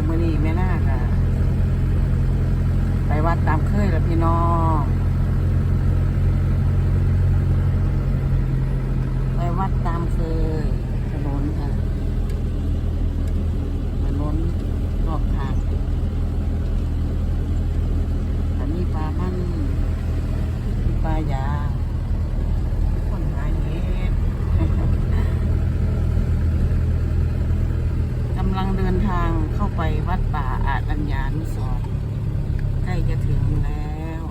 องมื่อนี้แม่นาคอะไปวัดตามเคยแล้วพี่น้อง ไปวัดตามเคยถนนค่ะถนนรอบทางอันนี้ปลามันปลายางคนหาเห็ดกำลังเดินทาง เข้าไปวัดป่าอารัญญานุสรณ์ใกล้จะถึงแล้ว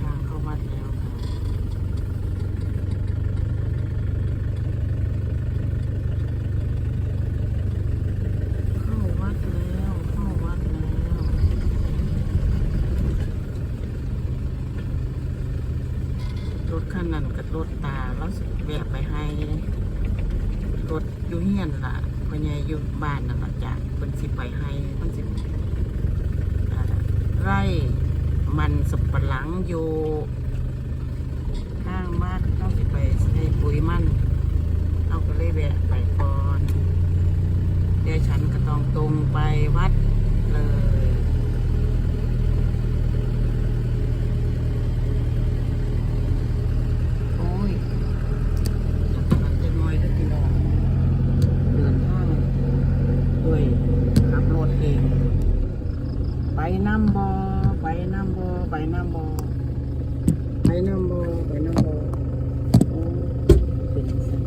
ทางเข้าวัดแล้วค่ะเข้าวัดแล้ว เข้าวัดแล้ว รถคั นั้นกับรถตาแล้วแวะไปให้รถยู่เฮียนล่ะพ่อใหญ่อยู่บ้านนั่นล่ะจ้ะเพิ่นสิไปให้เพิ่นสิอ่าไร่มันสับปะหลังอยู่ข้างบ้านต้องสิไปให้ปุ๋ยมันเอาก็เลยแวะไปก่อนเดี๋ยวฉันก็ต้องตรงไปวัดเลย โอ้ยมันจะน้อยด้วยพี่น้องเดินทางด้วยขับรถเอง ไปน้ำบอไปน้ำบอไปน้ำบอไปน้ำบอไปน้ำบอโอ้เป็นสัน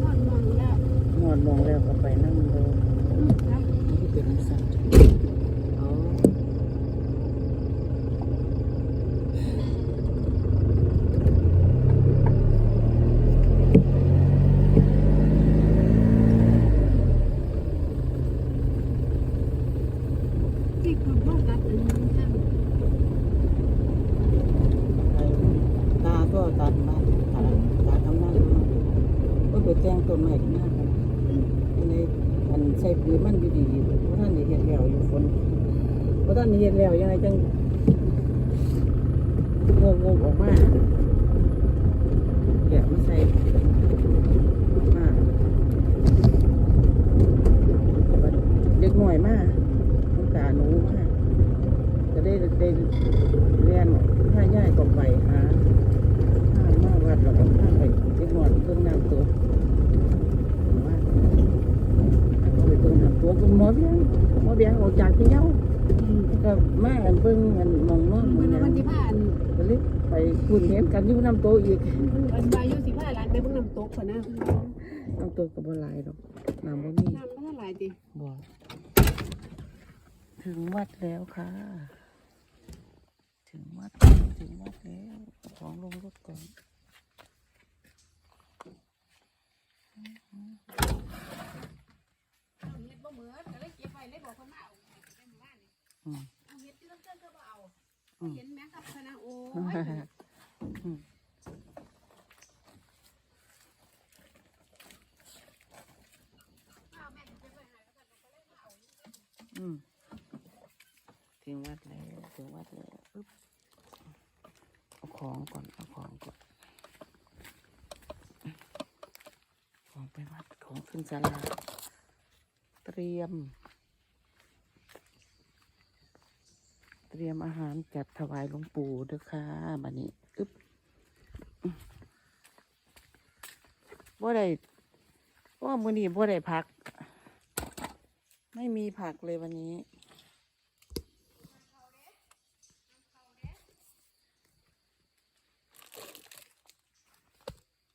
ทอดมองแล้ว หอดมอง แล้วก็ไปน้ำบออืมครับนี่ก็เป็นสันอ๋อ嗯ที่คุณพ่อตัดอันนี้ครับไปตาก็ตัดมาตาตาทำนั่นมาก็ไปแจ้งต้นไม้ที่นั่น กันในอันใส่ปุ๋ยมันอยู่ดีเพราะท่านนี่เห็นแล้วอยู่ฝนเพราะท่านนี่เห็นแล้วยังไงจังงงงออกมาแกะมาใส่มาเด็กหน่อยมาต้องการหนูมาก็ได้ได้เรียนผ้าย่ายก็ไปหาผ้ามาวัดแล้วก็ผ้าไปเด็กหน่อยเครื่องน้ำตัวมาเอาไปเครื่องน้ำตัวคุณหมอเบี้ยงหมอเบี้ยงออกจากที่เย้าอืมก็มาอันเบิ่งอันมองนอนเมื่มัอนวันที่ผ่านก็เลยไปคุณเห็นกันอยู่น้ำโตอีกอันวายุสิผ่าร้านไปเพิ่งนำตกคนนะน้ำโตก็บ่หลายดอกน้ำบ่มีน้ำไม่เท่าไหร่ดิบ่ถึงวัดแล้วค่ะ ถึงวัดถึงวัดแล้วเอาของลงรถก่อนเฮ็ดบ่เห มือนก็เลยเก็บไว้เลยบอกคนมาเอาได้หมู่บ้านนี่อืมเอาเฮ็ดที่ลำเส้นก็บ่เอาเห็นไหมครับคณะโอ้ยอืมถึงวัดแล้วถึงวัดแล้วอึ๊บเอาของก่อนเอาของก่อนของไปวัดของขึ้นศาลา เตรียม เตรียมอาหารจัดถวายหลวงปู่ด้อค่ะบัดนี้อึ๊บบ่ได้ว่ามื้อนี้บ่ได้พัก ไม่มีผักเลยวันนี้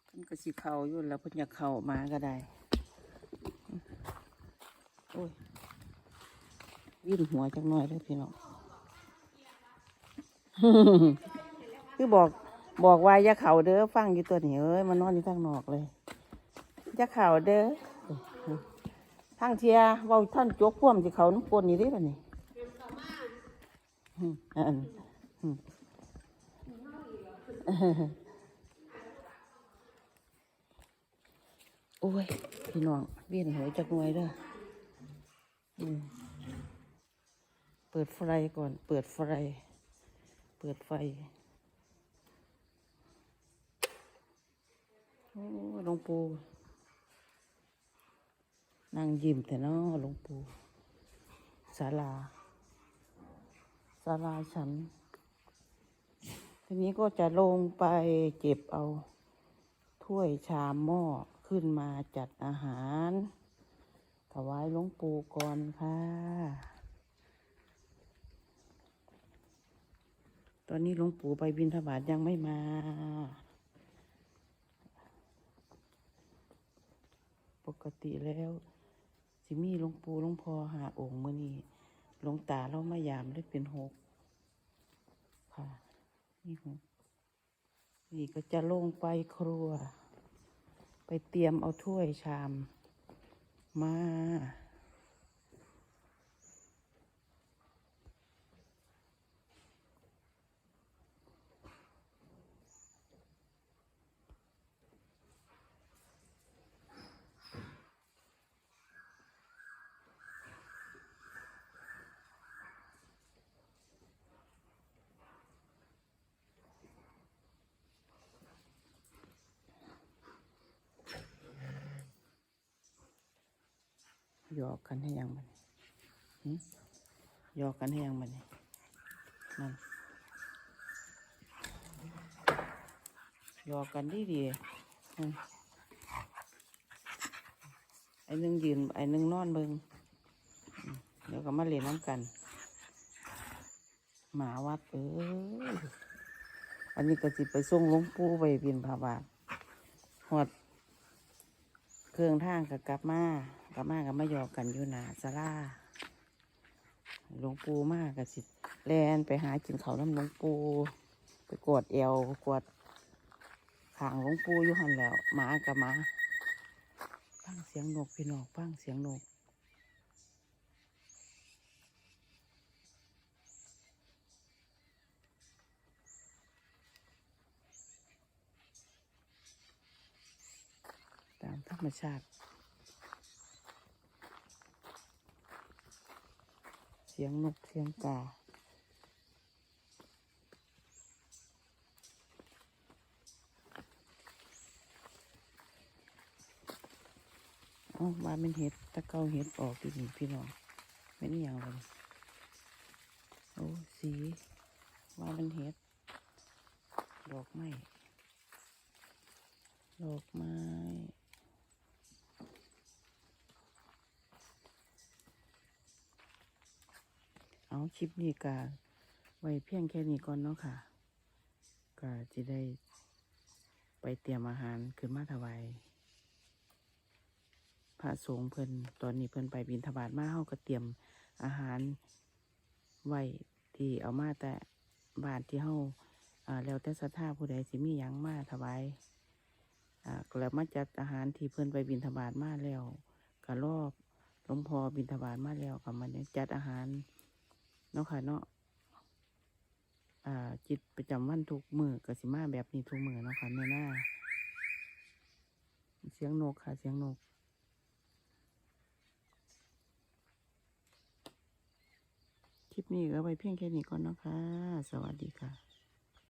กินก็สิเข้าอยู่แล้วเพิ่นอยากเข้ามาก็ได้ อ้ยวิ่นหัวจังหน่อยเลยพี่น้องคือบอกบอกว่าอย่าเข่าเด้อฟังอยู่ตัวนี้เอ้ยมันนอนอยู่ทางนอกเลยอย่าเข่าเด้อทางเทียว่าท่านจกพ่วมสิเขาน้ำกลนนี่เด้ป่ะนี่อันโอ้ย พี่น้องเวียนหัวจักหน่วยเด้อ เปิดไฟก่อน เปิดไฟ เปิดไฟ โอ้หลวงปู่นั่งยิ้มแต่เนาะหลวงปู่ศาลาศาลาฉัน ทีนี้ก็จะลงไปเก็บเอา ถ้วยชามหม้อขึ้นมาจัดอาหาร วายหลวงปู่ก่อนค่ะ ตอนนี้หลวงปู่ไปบิณฑบาตยังไม่มาปกติแล้ว สิมีหลวงปู่หลวงพ่อหาองค์มื่อนี้หลวงตาเรามายามได้เป็นหกค่ะ นี่หกนี่ก็จะลงไปครัว ไปเตรียมเอาถ้วยชาม มา หยอกกันให้ยังมันหยอกกันให้ยังมันนั่นหยอกกันดีดีอืมไอ้หนึ่งยืนไอ้หนึ่งนอนเบิงเดี๋ยวก็มาเล่นน้ำกัน หมาวัดเอ้ยอันนี้ก็สิไปส่งหลวงปู่ไปบินพาบาทหอด เครื่องทางกับกลับมากลับมากับมาหยอกกันอยู่หนาสลาหลวงปู่มากกับสิแลนไปหากินเขาน้ำหลวงปู่ไปกดเอวกดขางหลวงปู่อยู่หันแล้วหมากับหมาฟังเสียงนกพี่นอกฟังเสียงนก ตามธรรมชาติ เสียงนกเสียงกาเอมาเป็นเห็ดตะเกาเห็ดออกดีนี่พี่น้องไม่นี่อย่างไรโอ้สีว่าเป็นเห็ด ดอกไม้ ดอกไม้ เอาคลิปนี้กะไว้เพียงแค่นี้ก่อนเนาะค่ะ ก็จะได้ไปเตรียมอาหารขึ้นมาถวายพระสงฆ์เพิ่นตอนนี้เพิ่นไปบินทบาทมาเฮาก็เตรียมอาหารไว้ที่เอามาแต่บานที่เฮาอ่าแล้วแต่ศรัทธาผู้ใดสิมีหยังมาถวายอ่าก็แล้วมาจัดอาหารที่เพิ่นไปบินทบาทมาแล้วก็รอบหลวงพ่อบินทบาทมาแล้วก็มันจัดอาหาร เนาะค่ะเนาะอ่า จิตประจำวันทุกมือก็สิมาแบบนี้ทุกมือเนาะค่ะแม่หน้าเสียงนกค่ะ เสียงนกคลิปนี้ก็ไปเพียงแค่นี้ก่อนเนาะคะ สวัสดีค่ะ